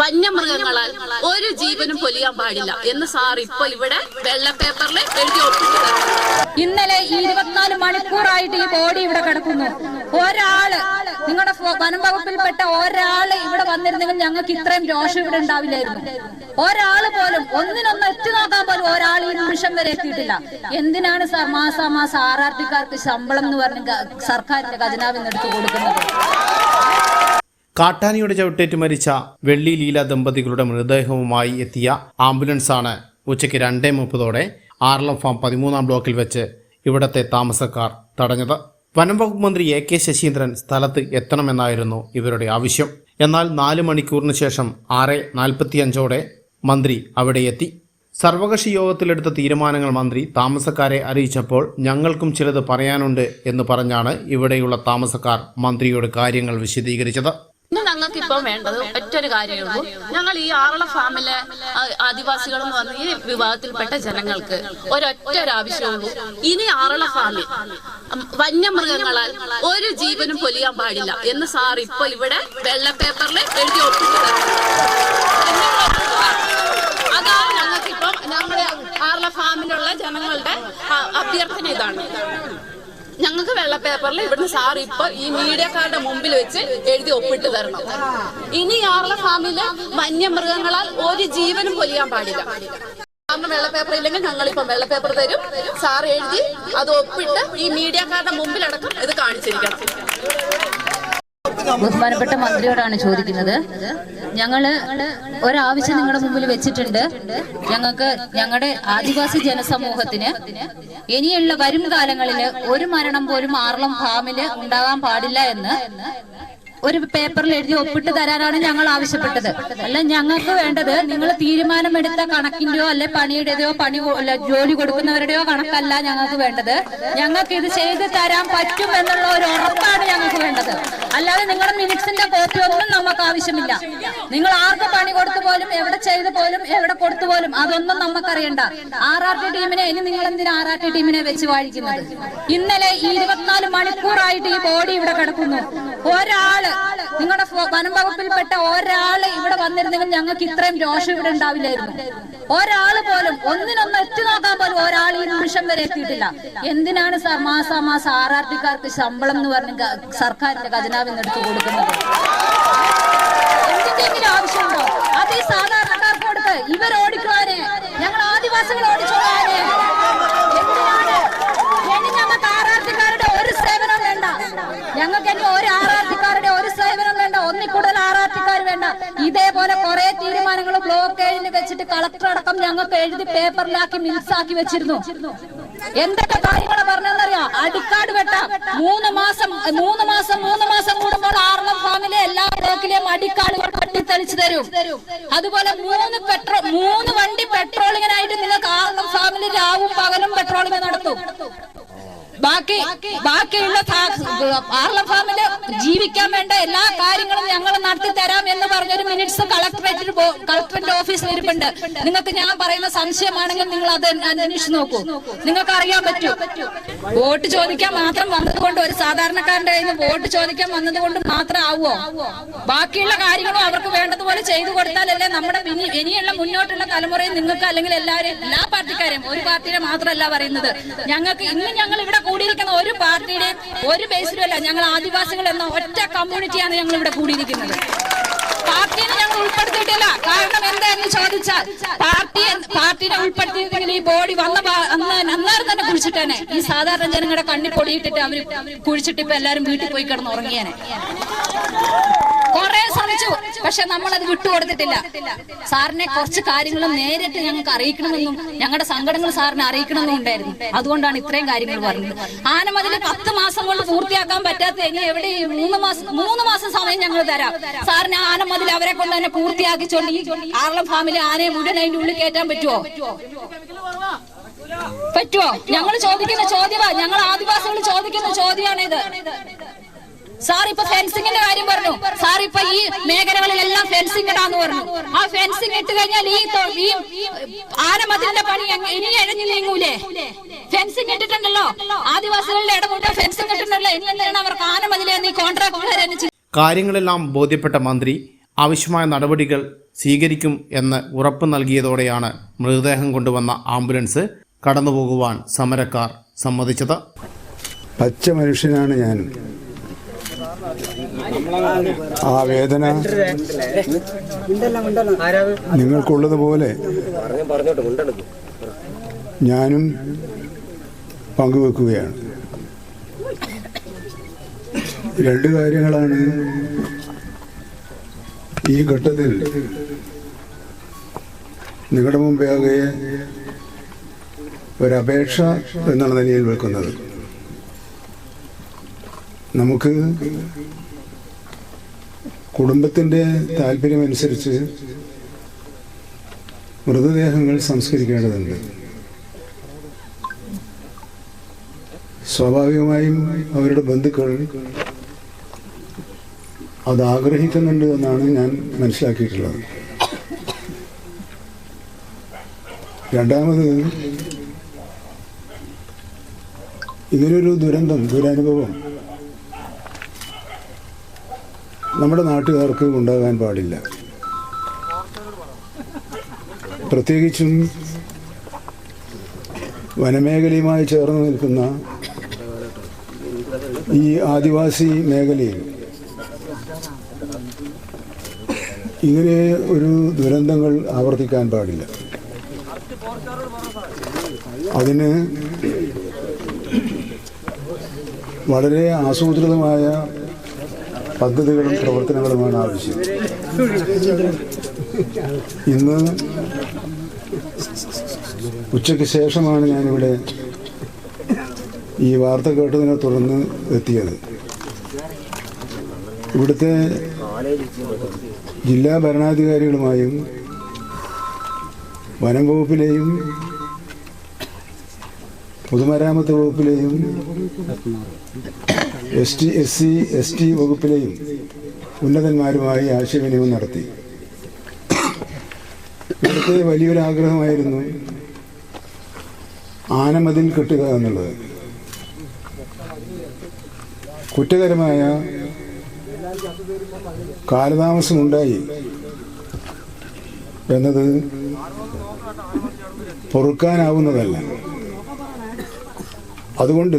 വന്യമൃഗങ്ങളാൽ ഒരു ജീവനും പൊലിയാൻ പാടില്ല എന്ന് സാർ ഇപ്പൊ ഇവിടെ വെള്ള പേപ്പറിൽ എഴുതി ഒപ്പിട്ട് ഇന്നലെ ഈ ഇരുപത്തിനാല് മണിക്കൂറായിട്ട് ഈ ബോഡി ഇവിടെ കിടക്കുന്നു. ഒരാൾ നിങ്ങളുടെ വനം വകുപ്പിൽപ്പെട്ട ഒരാൾ ഇവിടെ വന്നിരുന്നെങ്കിൽ ഞങ്ങൾക്ക് ഇത്രയും രോഷം ഇവിടെ ഉണ്ടാവില്ലായിരുന്നു. ഒരാൾ പോലും ഒന്നിനൊന്ന് എത്തി നോക്കാൻ പോലും ഒരാൾ ഈ നിമിഷം വരെ എത്തിയിട്ടില്ല. എന്തിനാണ് സാർ മാസാമാസം ആർ ആർ ടിക്കാർക്ക് ശമ്പളം എന്ന് പറഞ്ഞ് സർക്കാരിന്റെ ഖജനാവിൽ നിന്ന് എടുത്തു കൊടുക്കുന്നത്? കാട്ടാനിയുടെ ചവിട്ടേറ്റ് മരിച്ച വെള്ളി ലീല ദമ്പതികളുടെ മൃതദേഹവുമായി എത്തിയ ആംബുലൻസാണ് ഉച്ചയ്ക്ക് രണ്ടേ മുപ്പതോടെ ആറളം ഫാം പതിമൂന്നാം ബ്ലോക്കിൽ വെച്ച് ഇവിടത്തെ താമസക്കാർ തടഞ്ഞത്. വനം വകുപ്പ് മന്ത്രി എ കെ ശശീന്ദ്രൻ സ്ഥലത്ത് എത്തണമെന്നായിരുന്നു ഇവരുടെ ആവശ്യം. എന്നാൽ നാല് മണിക്കൂറിന് ശേഷം ആറ് നാൽപ്പത്തിയഞ്ചോടെ മന്ത്രി അവിടെ എത്തി. സർവകക്ഷി യോഗത്തിലെടുത്ത തീരുമാനങ്ങൾ മന്ത്രി താമസക്കാരെ അറിയിച്ചപ്പോൾ ഞങ്ങൾക്കും ചിലത് പറയാനുണ്ട് എന്ന് പറഞ്ഞാണ് ഇവിടെയുള്ള താമസക്കാർ മന്ത്രിയോട് കാര്യങ്ങൾ വിശദീകരിച്ചത്. ഇപ്പം വേണ്ടത് ഒറ്റൊരു കാര്യമേ ഉള്ളൂ. ഞങ്ങൾ ഈ ആറള ഫാമിലെ ആദിവാസികൾ എന്ന് പറഞ്ഞ ഈ വിഭാഗത്തിൽപ്പെട്ട ജനങ്ങൾക്ക് ഒരൊറ്റ ഒരു ആവശ്യമുള്ളൂ ഇനി ആറള ഫാമിൽ വന്യമൃഗങ്ങളാൽ ഒരു ജീവനും പൊലിയാൻ പാടില്ല എന്ന് സാർ ഇപ്പൊ ഇവിടെ വെള്ള പേപ്പറിൽ എഴുതി ഒപ്പിട്ട് തരണം. അതാണ് ഞങ്ങൾക്കിപ്പം ഞങ്ങളുടെ ആറള ഫാമിലുള്ള ജനങ്ങളുടെ അഭ്യർത്ഥന ഇതാണ്. ഞങ്ങൾക്ക് വെള്ള പേപ്പറിൽ ഇവിടുന്ന് സാർ ഇപ്പൊ ഈ മീഡിയക്കാരുടെ മുമ്പിൽ വെച്ച് എഴുതി ഒപ്പിട്ട് തരണം. ഇനി ആറുള്ള ഫാമിൽ വന്യമൃഗങ്ങളാൽ ഒരു ജീവനും പൊലിയാൻ പാടില്ല. സാറിന് വെള്ള പേപ്പർ ഇല്ലെങ്കിൽ ഞങ്ങളിപ്പം വെള്ള പേപ്പർ തരും. സാർ എഴുതി അത് ഒപ്പിട്ട് ഈ മീഡിയക്കാരുടെ മുമ്പിലടക്കം ഇത് കാണിച്ചിരിക്കണം. ബഹുമാനപ്പെട്ട മന്ത്രിയോടാണ് ചോദിക്കുന്നത്. ഞങ്ങൾ ഒരാവശ്യം നിങ്ങളുടെ മുമ്പിൽ വെച്ചിട്ടുണ്ട്. ഞങ്ങൾക്ക് ഞങ്ങളുടെ ആദിവാസി ജനസമൂഹത്തിന് ഇനിയുള്ള വരും കാലങ്ങളിൽ ഒരു മരണം പോലും ആർളം ഫാമിൽ ഉണ്ടാകാൻ പാടില്ല എന്ന് ഒരു പേപ്പറിൽ എഴുതി ഒപ്പിട്ട് തരാനാണ് ഞങ്ങൾ ആവശ്യപ്പെട്ടത്. അല്ല ഞങ്ങൾക്ക് വേണ്ടത് നിങ്ങൾ തീരുമാനമെടുത്ത കണക്കിന്റെയോ അല്ലെ പണിയുടേതോ പണി അല്ല, ജോലി കൊടുക്കുന്നവരുടെയോ കണക്കല്ല ഞങ്ങൾക്ക് വേണ്ടത്. ഞങ്ങൾക്ക് ഇത് ചെയ്ത് തരാൻ പറ്റും എന്നുള്ള ഒരു ഉറപ്പാണ് ഞങ്ങൾക്ക് വേണ്ടത്. അല്ലാതെ നിങ്ങളുടെ മിനിറ്റ്സിന്റെ കോപ്പി ഒന്നും നമുക്ക് ആവശ്യമില്ല. നിങ്ങൾ ആർക്ക് പണി കൊടുത്തു പോലും എവിടെ ചെയ്തു പോലും എവിടെ കൊടുത്തു പോലും അതൊന്നും നമുക്കറിയണ്ട. ആർ ആർ ടി ടീമിനെ ഇനി നിങ്ങൾ എന്തിനാ ആർ ആർ ടി ടീമിനെ വെച്ച് വാഴിക്കുന്നത്? ഇന്നലെ ഇരുപത്തിനാല് മണിക്കൂറായിട്ട് ഈ ബോഡി ഇവിടെ കിടക്കുന്നു. ഒരാൾ നിങ്ങളുടെ വനം വകുപ്പിൽപ്പെട്ട ഒരാൾ ഇവിടെ വന്നിരുന്നെങ്കിൽ ഞങ്ങൾക്ക് ഇത്രയും രോഷം ഇവിടെ ഉണ്ടാവില്ലായിരുന്നു. ഒരാൾ പോലും ഒന്നിനൊന്ന് എത്തി നോക്കാൻ പോലും ഒരാൾ ഈ നിമിഷം വരെ എത്തിയിട്ടില്ല. എന്തിനാണ് സാർ മാസാമാസം ആർ ആർ ടിക്കാർക്ക് ശമ്പളം എന്ന് പറഞ്ഞ് സർക്കാരിന്റെ ഖജനാവിൽ നിന്ന് എടുത്തു കൊടുക്കുന്നത്? എന്തിന്റെങ്കിലും ആവശ്യമുണ്ടോ? അത് ഈ സാധാരണക്കാർക്ക് കൊടുത്ത് ഇവർ ഓടിക്കുവാന് ഞങ്ങൾ ആദിവാസികൾ ഓടിച്ചോളാനെ എന്തിനാണ്? ഞങ്ങൾക്ക് ആറാർത്തിക്കാരുടെ ഒരു സേവനം വേണ്ട. ഞങ്ങൾക്ക് ഇതേപോലെ കുറെ തീരുമാനങ്ങൾ ബ്ലോക്ക് ഏഴിന് വെച്ചിട്ട് കളക്ടർ അടക്കം ഞങ്ങൾക്ക് എഴുതി പേപ്പറിലാക്കി മിൻസാക്കി വെച്ചിരുന്നു. എന്തൊക്കെ കാര്യങ്ങൾ പറഞ്ഞെന്നറിയാം അടിക്കാട് വെട്ട. മൂന്ന് മാസം മൂന്ന് മാസം മൂന്ന് മാസം കൂടുമ്പോൾ ആർണം ഫാമിലെ എല്ലാ ബ്ലോക്കിലെയും അടിക്കാടുകൾ വെട്ടിത്തെളിച്ചു തരും. അതുപോലെ മൂന്ന് പെട്രോൾ മൂന്ന് വണ്ടി പെട്രോളിങ്ങിനായിട്ട് നിങ്ങൾക്ക് ആർണം ഫാമിലി രാവും പകലും പെട്രോളിംഗ് നടത്തും. ബാക്കി ബാക്കിയുള്ള പാർലഫാമിൽ ജീവിക്കാൻ വേണ്ട എല്ലാ കാര്യങ്ങളും ഞങ്ങൾ നടത്തി തരാം എന്ന് പറഞ്ഞൊരു മിനിറ്റ്സ് കളക്ടറേറ്റിൽ കളക്ടറേറ്റ് ഓഫീസിൽ ഇരിപ്പുണ്ട്. നിങ്ങൾക്ക് ഞാൻ പറയുന്ന സംശയമാണെങ്കിൽ നിങ്ങൾ അത് അന്വേഷിച്ച് നോക്കൂ. നിങ്ങൾക്ക് അറിയാൻ പറ്റൂ. വോട്ട് ചോദിക്കാൻ മാത്രം വന്നതുകൊണ്ട് ഒരു സാധാരണക്കാരന്റെ കയ്യിൽ നിന്ന് വോട്ട് ചോദിക്കാൻ വന്നതുകൊണ്ട് മാത്രം ആവുമോ ബാക്കിയുള്ള കാര്യങ്ങളും അവർക്ക് വേണ്ടതുപോലെ ചെയ്തു കൊടുത്താലല്ലേ നമ്മുടെ ഇനി- ഇനിയുള്ള മുന്നോട്ടുള്ള തലമുറയിൽ നിങ്ങൾക്ക് അല്ലെങ്കിൽ എല്ലാവരെയും എല്ലാ പാർട്ടിക്കാരെയും ഒരു പാർട്ടിയെ മാത്രമല്ല പറയുന്നത്. ഞങ്ങൾക്ക് ഇന്ന് ഞങ്ങൾ ഇവിടെ കൂടിയിരിക്കുന്ന ഒരു പാർട്ടിയുടെയും ഒരു ബേസിലും അല്ല ഞങ്ങൾ ആദിവാസികൾ എന്ന ഒറ്റ കമ്മ്യൂണിറ്റിയാണ് ഞങ്ങൾ ഇവിടെ കൂടിയിരിക്കുന്നത്. ഉൾപ്പെടുത്തിയിട്ടില്ല. കാരണം എന്താന്ന് ചോദിച്ചാൽ പാർട്ടി പാർട്ടിനെ ഉൾപ്പെടുത്തിയിട്ടെങ്കിൽ ഈ ബോഡി വന്ന അന്ന് അന്നേരം തന്നെ കുഴിച്ചിട്ടേനെ ഈ സാധാരണ ജനങ്ങളുടെ കണ്ണിൽ പൊടിയിട്ടിട്ട് അവർ കുഴിച്ചിട്ട് ഇപ്പൊ എല്ലാരും വീട്ടിൽ പോയി കിടന്ന് ഉറങ്ങിയേനെ. കുറെ ശ്രമിച്ചു. പക്ഷെ നമ്മൾ അത് വിട്ടുകൊടുത്തിട്ടില്ല. സാറിനെ കുറച്ച് കാര്യങ്ങളും നേരിട്ട് ഞങ്ങൾക്ക് അറിയിക്കണമെന്നും ഞങ്ങളുടെ സങ്കടങ്ങൾ സാറിനെ അറിയിക്കണമെന്നും ഉണ്ടായിരുന്നു. അതുകൊണ്ടാണ് ഇത്രയും കാര്യങ്ങൾ പറഞ്ഞത്. ആനമതിൽ പത്ത് മാസം കൊണ്ട് പൂർത്തിയാക്കാൻ പറ്റാത്ത ഇനി എവിടെ മൂന്ന് മാസം മൂന്ന് മാസം സമയം ഞങ്ങൾ തരാം. സാറിന് ആനമതിൽ അവരെ കൊണ്ട് തന്നെ പൂർത്തിയാക്കിച്ചോണ്ട് ഈ ആറളം ഫാമിലെ ആനയെ മുഴുവൻ അതിന്റെ ഉള്ളിൽ കയറ്റാൻ പറ്റുമോ പറ്റുമോ ഞങ്ങൾ ചോദിക്കുന്ന ചോദ്യമാ. ഞങ്ങൾ ആദിവാസികൾ ചോദിക്കുന്ന ചോദ്യമാണ് ഇത് സാർ ഇപ്പൊ ഫെൻസിങ്ങിന്റെ കാര്യം പറഞ്ഞു. സാർ ഇപ്പൊ ഈ മേഖലകളിലെല്ലാം ഫെൻസിംഗ് ഇടാന്ന് പറഞ്ഞു. ആ ഫെൻസിംഗ് ഇട്ട് കഴിഞ്ഞാൽ ഈ ഈ ആനമതിലിന്റെ പണി ഇനി എഴഞ്ഞു നീങ്ങൂലേ? ഫെൻസിംഗ് ഇട്ടിട്ടുണ്ടല്ലോ. ആദിവാസികളുടെ ഇടപെട്ട ഫെൻസിംഗ് ഇട്ടിട്ടുണ്ടല്ലോ. ഇനി എന്തിനാണ് അവർക്ക് ആനമതിലെ നീ കോൺട്രാക്ടർ കാര്യങ്ങളെല്ലാം ബോധ്യപ്പെട്ട മന്ത്രി ആവശ്യമായ നടപടികൾ സ്വീകരിക്കും എന്ന് ഉറപ്പ് നൽകിയതോടെയാണ് മൃതദേഹം കൊണ്ടുവന്ന ആംബുലൻസ് കടന്നുപോകുവാൻ സമരക്കാർ സമ്മതിച്ചത്. പച്ച മനുഷ്യനാണ് ഞാൻ ആ വേദന നിങ്ങൾക്കുള്ളതുപോലെ ഞാനും പങ്കുവെക്കുകയാണ്. രണ്ട് കാര്യങ്ങളാണ് ഈ ഘട്ടത്തിൽ നിങ്ങളുടെ മുമ്പാകെ ഒരപേക്ഷ എന്നാണ് നിലയിൽ വെക്കുന്നത്. നമുക്ക് കുടുംബത്തിന്റെ താല്പര്യമനുസരിച്ച് മൃതദേഹങ്ങൾ സംസ്കരിക്കേണ്ടതുണ്ട്. സ്വാഭാവികമായും അവരുടെ ബന്ധുക്കൾ അത് ആഗ്രഹിക്കുന്നുണ്ട് എന്നാണ് ഞാൻ മനസ്സിലാക്കിയിട്ടുള്ളത്. രണ്ടാമത് ഇതിനൊരു ദുരന്തം ദുരനുഭവം. നമ്മുടെ നാട്ടുകാർക്ക് ഉണ്ടാകാൻ പാടില്ല. പ്രത്യേകിച്ചും വനമേഖലയുമായി ചേർന്ന് നിൽക്കുന്ന ഈ ആദിവാസി മേഖലയിൽ ഇങ്ങനെ ഒരു ദുരന്തങ്ങൾ ആവർത്തിക്കാൻ പാടില്ല. അതിന് വളരെ ആസൂത്രിതമായ പദ്ധതികളും പ്രവർത്തനങ്ങളുമാണ് ആവശ്യം. ഇന്ന് ഉച്ചയ്ക്ക് ശേഷമാണ് ഞാനിവിടെ ഈ വാർത്ത കേട്ടതിനെ തുടർന്ന് എത്തിയത്. ഇവിടുത്തെ ജില്ലാ ഭരണാധികാരികളുമായും വനം വകുപ്പിലെയും പൊതുമരാമത്ത് വകുപ്പിലെയും S T S C S T വകുപ്പിലെയും ഉന്നതന്മാരുമായി ആശയവിനിമയം നടത്തി. ഇവിടുത്തെ വലിയൊരു ആഗ്രഹമായിരുന്നു ആനമതിൽ കെട്ടുക എന്നുള്ളത്. കുറ്റകരമായ കാലതാമസമുണ്ടായി. എന്നത് പൊറുക്കാനാവുന്നതല്ല. അതുകൊണ്ട്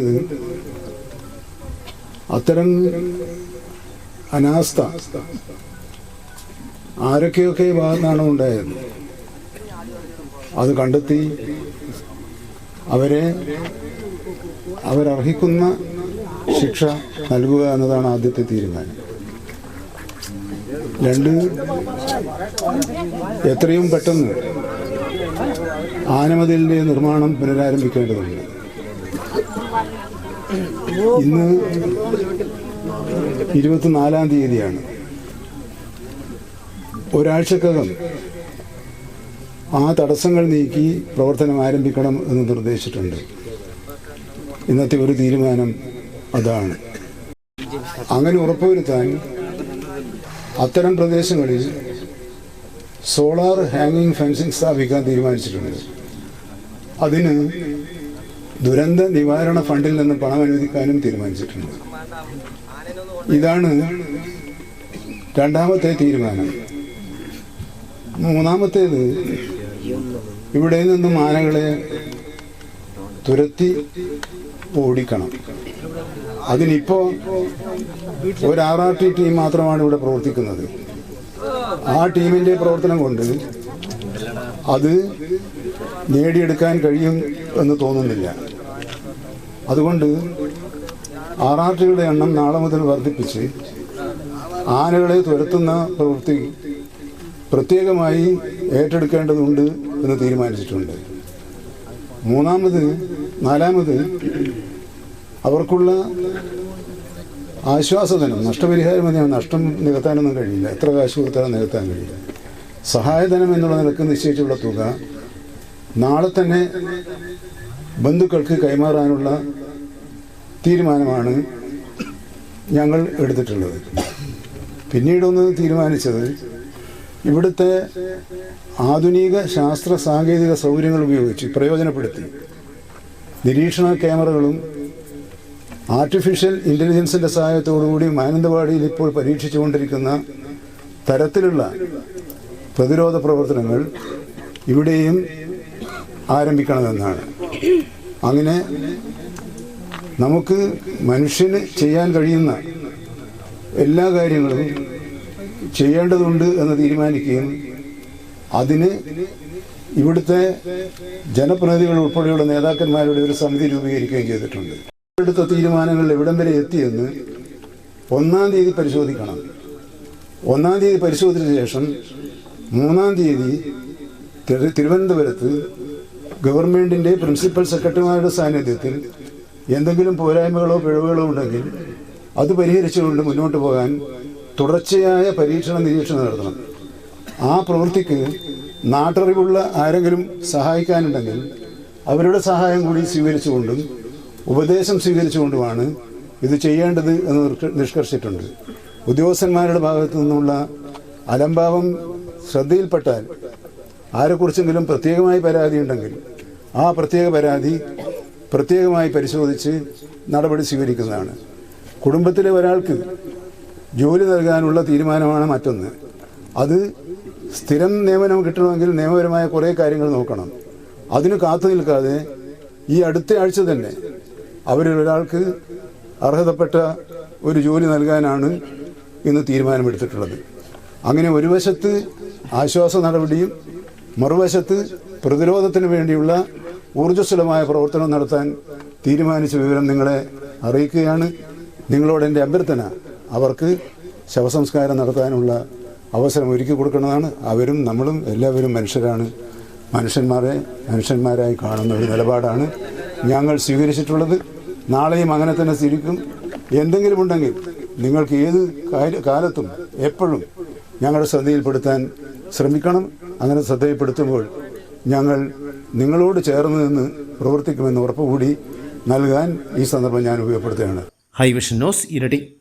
അത്തരം അനാസ്ഥ ആരൊക്കെയൊക്കെ ഭാഗത്താണ് ഉണ്ടായത്? അത് കണ്ടെത്തി അവരെ അവരർഹിക്കുന്ന ശിക്ഷ നൽകുക എന്നതാണ് ആദ്യത്തെ തീരുമാനം. രണ്ട്. എത്രയും പെട്ടെന്ന് ആനമതിലിന്റെ നിർമ്മാണം പുനരാരംഭിക്കേണ്ടതുണ്ട്. ഇന്ന് ഇരുപത്തിനാലാം തീയതിയാണ്. ഒരാഴ്ചക്കകം ആ തടസ്സങ്ങൾ നീക്കി പ്രവർത്തനം ആരംഭിക്കണം എന്ന് നിർദ്ദേശിച്ചിട്ടുണ്ട്. ഇന്നത്തെ ഒരു തീരുമാനം അതാണ്. അങ്ങനെ ഉറപ്പുവരുത്താൻ അത്തരം പ്രദേശങ്ങളിൽ സോളാർ ഹാങ്ങിങ് ഫെൻസിങ് സ്ഥാപിക്കാൻ തീരുമാനിച്ചിട്ടുണ്ട്. അതിന് ദുരന്ത നിവാരണ ഫണ്ടിൽ നിന്ന് പണം അനുവദിക്കാനും തീരുമാനിച്ചിട്ടുണ്ട്. ഇതാണ് രണ്ടാമത്തെ തീരുമാനം. മൂന്നാമത്തേത് ഇവിടെ നിന്നും ആനകളെ തുരത്തി ഓടിക്കണം. അതിനിപ്പോ ഒരു ആർ ആർ ടി ടീം മാത്രമാണ് ഇവിടെ പ്രവർത്തിക്കുന്നത്. ആ ടീമിന്റെ പ്രവർത്തനം കൊണ്ട് അത് നേടിയെടുക്കാൻ കഴിയും എന്ന് തോന്നുന്നില്ല. അതുകൊണ്ട് ആർ ആർ ടിയുടെ എണ്ണം നാളെ മുതൽ വർദ്ധിപ്പിച്ച് ആനകളെ തുരത്തുന്ന പ്രവൃത്തി പ്രത്യേകമായി ഏറ്റെടുക്കേണ്ടതുണ്ട് എന്ന് തീരുമാനിച്ചിട്ടുണ്ട്. മൂന്നാമത് നാലാമത് അവർക്കുള്ള ആശ്വാസധനം നഷ്ടപരിഹാരം എന്ന് നഷ്ടം നികത്താനൊന്നും കഴിയില്ല. എത്ര കാശ് കൊടുത്താലും നികത്താൻ കഴിയില്ല. സഹായധനം എന്നുള്ള നിലയ്ക്ക് നിശ്ചയിച്ചുള്ള തുക നാളെ തന്നെ ബന്ധുക്കൾക്ക് കൈമാറാനുള്ള തീരുമാനമാണ് ഞങ്ങൾ എടുത്തിട്ടുള്ളത്. പിന്നീടൊന്ന് തീരുമാനിച്ചത് ഇവിടുത്തെ ആധുനിക ശാസ്ത്ര സാങ്കേതിക സൗകര്യങ്ങൾ ഉപയോഗിച്ച് പ്രയോജനപ്പെടുത്തി. നിരീക്ഷണ ക്യാമറകളും ആർട്ടിഫിഷ്യൽ ഇന്റലിജൻസിന്റെ സഹായത്തോടുകൂടി മാനന്തവാടിയിൽ ഇപ്പോൾ പരീക്ഷിച്ചുകൊണ്ടിരിക്കുന്ന തരത്തിലുള്ള പ്രതിരോധ പ്രവർത്തനങ്ങൾ ഇവിടെയും ആരംഭിക്കണമെന്നാണ്. അങ്ങനെ നമുക്ക് മനുഷ്യന് ചെയ്യാൻ കഴിയുന്ന എല്ലാ കാര്യങ്ങളും ചെയ്യേണ്ടതുണ്ട് എന്ന് തീരുമാനിക്കുകയും അതിന് ഇവിടുത്തെ ജനപ്രതിനിധികൾ ഉൾപ്പെടെയുള്ള നേതാക്കന്മാരുടെ ഒരു സമിതി രൂപീകരിക്കുകയും ചെയ്തിട്ടുണ്ട്. എടുത്ത തീരുമാനങ്ങൾ എവിടം വരെ എത്തിയെന്ന് ഒന്നാം തീയതി പരിശോധിക്കണം. ഒന്നാം തീയതി പരിശോധിച്ച ശേഷം മൂന്നാം തീയതി തിരു- തിരുവനന്തപുരത്ത് ഗവൺമെന്റിന്റെ പ്രിൻസിപ്പൽ സെക്രട്ടറിമാരുടെ സാന്നിധ്യത്തിൽ എന്തെങ്കിലും പോരായ്മകളോ പിഴവുകളോ ഉണ്ടെങ്കിൽ അത് പരിഹരിച്ചുകൊണ്ട് മുന്നോട്ട് പോകാൻ തുടർച്ചയായ പരീക്ഷണ നിരീക്ഷണം നടത്തണം. ആ പ്രവൃത്തിക്ക് നാട്ടറിവുള്ള ആരെങ്കിലും സഹായിക്കാനുണ്ടെങ്കിൽ അവരുടെ സഹായം കൂടി സ്വീകരിച്ചുകൊണ്ടും ഉപദേശം സ്വീകരിച്ചുകൊണ്ടുമാണ് ഇത് ചെയ്യേണ്ടത് എന്ന് നിഷ്കർഷിച്ചിട്ടുണ്ട്. ഉദ്യോഗസ്ഥന്മാരുടെ ഭാഗത്തു നിന്നുള്ള അലംഭാവം ശ്രദ്ധയിൽപ്പെട്ടാൽ ആരെക്കുറിച്ചെങ്കിലും പ്രത്യേകമായി പരാതി ഉണ്ടെങ്കിൽ ആ പ്രത്യേക പരാതി പ്രത്യേകമായി പരിശോധിച്ച് നടപടി സ്വീകരിക്കുന്നതാണ്. കുടുംബത്തിലെ ഒരാൾക്ക് ജോലി നൽകാനുള്ള തീരുമാനമാണ് മറ്റൊന്ന്. അത് സ്ഥിരം നിയമനം കിട്ടണമെങ്കിൽ നിയമപരമായ കുറേ കാര്യങ്ങൾ നോക്കണം. അതിന് കാത്തു നിൽക്കാതെ ഈ അടുത്ത ആഴ്ച തന്നെ അവരിൽ ഒരാൾക്ക് അർഹതപ്പെട്ട ഒരു ജോലി നൽകാനാണ് ഇന്ന് തീരുമാനമെടുത്തിട്ടുള്ളത്. അങ്ങനെ ഒരു വശത്ത് ആശ്വാസ നടപടിയും മറുവശത്ത് പ്രതിരോധത്തിന് വേണ്ടിയുള്ള ഊർജസ്വലമായ പ്രവർത്തനം നടത്താൻ തീരുമാനിച്ച വിവരം നിങ്ങളെ അറിയിക്കുകയാണ്. നിങ്ങളോട് എന്റെ അഭ്യർത്ഥന അവർക്ക് ശവസംസ്കാരം നടത്താനുള്ള അവസരം ഒരുക്കി കൊടുക്കുന്നതാണ് അവരും നമ്മളും എല്ലാവരും മനുഷ്യരാണ്. മനുഷ്യന്മാരെ മനുഷ്യന്മാരായി കാണുന്ന ഒരു നിലപാടാണ്. ഞങ്ങൾ സ്വീകരിച്ചിട്ടുള്ളത് നാളെയും അങ്ങനെ തന്നെ സ്വീകരിക്കും. എന്തെങ്കിലും ഉണ്ടെങ്കിൽ നിങ്ങൾക്ക് ഏത് കാലത്തും എപ്പോഴും ഞങ്ങളുടെ ശ്രദ്ധയിൽപ്പെടുത്താൻ ശ്രമിക്കണം. അങ്ങനെ ശ്രദ്ധയിൽപ്പെടുത്തുമ്പോൾ ഞങ്ങൾ നിങ്ങളോട് ചേർന്ന് നിന്ന് പ്രവർത്തിക്കുമെന്ന് ഉറപ്പുകൂടി നൽകാൻ ഈ സന്ദർഭം ഞാൻ ഉപയോഗപ്പെടുത്തുകയാണ്. ഹൈവിഷൻ ന്യൂസ് ഇരട്ടി.